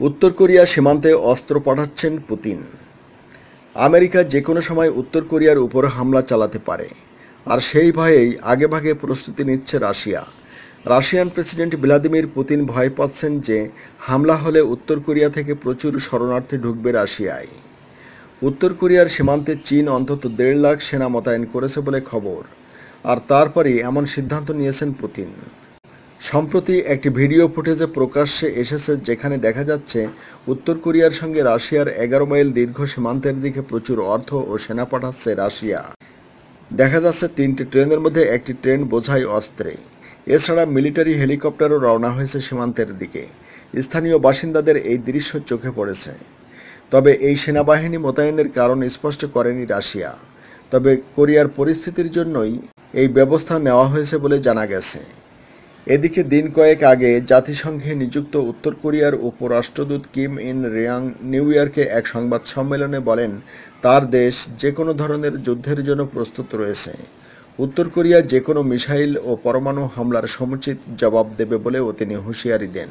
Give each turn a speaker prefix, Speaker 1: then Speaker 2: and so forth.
Speaker 1: উত্তর কোরিয়া সীমান্তে অস্ত্র পাঠাচ্ছেন পুতিন। আমেরিকা যে কোনো সময় উত্তর কোরিয়ার উপর হামলা চালাতে পারে। আর সেই ভয়েই আগেভাগে প্রস্তুতি নিচ্ছে Russia. Russian president Vladimir Putin ভয় পাচ্ছেন যে হামলা হলে উত্তর কোরিয়া থেকে প্রচুর শরণার্থী ঢুকবে রাশিয়ায়। উত্তর কোরিয়ার সীমান্তে চীন অন্তত দেড় লাখ সেনা মোতায়েন করেছে বলে খবর। আর তারপরই এমন সিদ্ধান্ত নিয়েছেন পুতিন। সম্প্রতি একটি ভিডিও ফুটেজে প্রকাশ্যে এসেছে যেখানে দেখা যাচ্ছে উত্তর কোরিয়ার সঙ্গে রাশিয়ার এগারো মাইল দীর্ঘ সীমান্তের দিকে প্রচুর অর্থ ও সেনা পাঠাচ্ছে রাশিয়া। দেখা যাচ্ছে তিনটি ট্রেনের মধ্যে একটি ট্রেন বোঝাই অস্ত্রে। এছাড়া মিলিটারি হেলিকপ্টারও রওনা হয়েছে সীমান্তের দিকে। স্থানীয় বাসিন্দাদের এই দৃশ্য চোখে পড়েছে। তবে এই সেনাবাহিনী মোতায়েনের কারণ স্পষ্ট করেনি রাশিয়া। তবে কোরিয়ার পরিস্থিতির জন্যই এই ব্যবস্থা নেওয়া হয়েছে বলে জানা গেছে। এদিকে দিন কয়েক আগে জাতিসংঘে নিযুক্ত উত্তর কোরিয়ার উপরাষ্ট্রদূত কিম ইন রিয়াং নিউ ইয়র্কে এক সংবাদ সম্মেলনে বলেন, তার দেশ যে কোনো ধরনের যুদ্ধের জন্য প্রস্তুত রয়েছে। উত্তর কোরিয়া যে কোনো মিসাইল ও পরমাণু হামলার সমুচিত জবাব দেবে বলেও তিনি হুঁশিয়ারি দেন।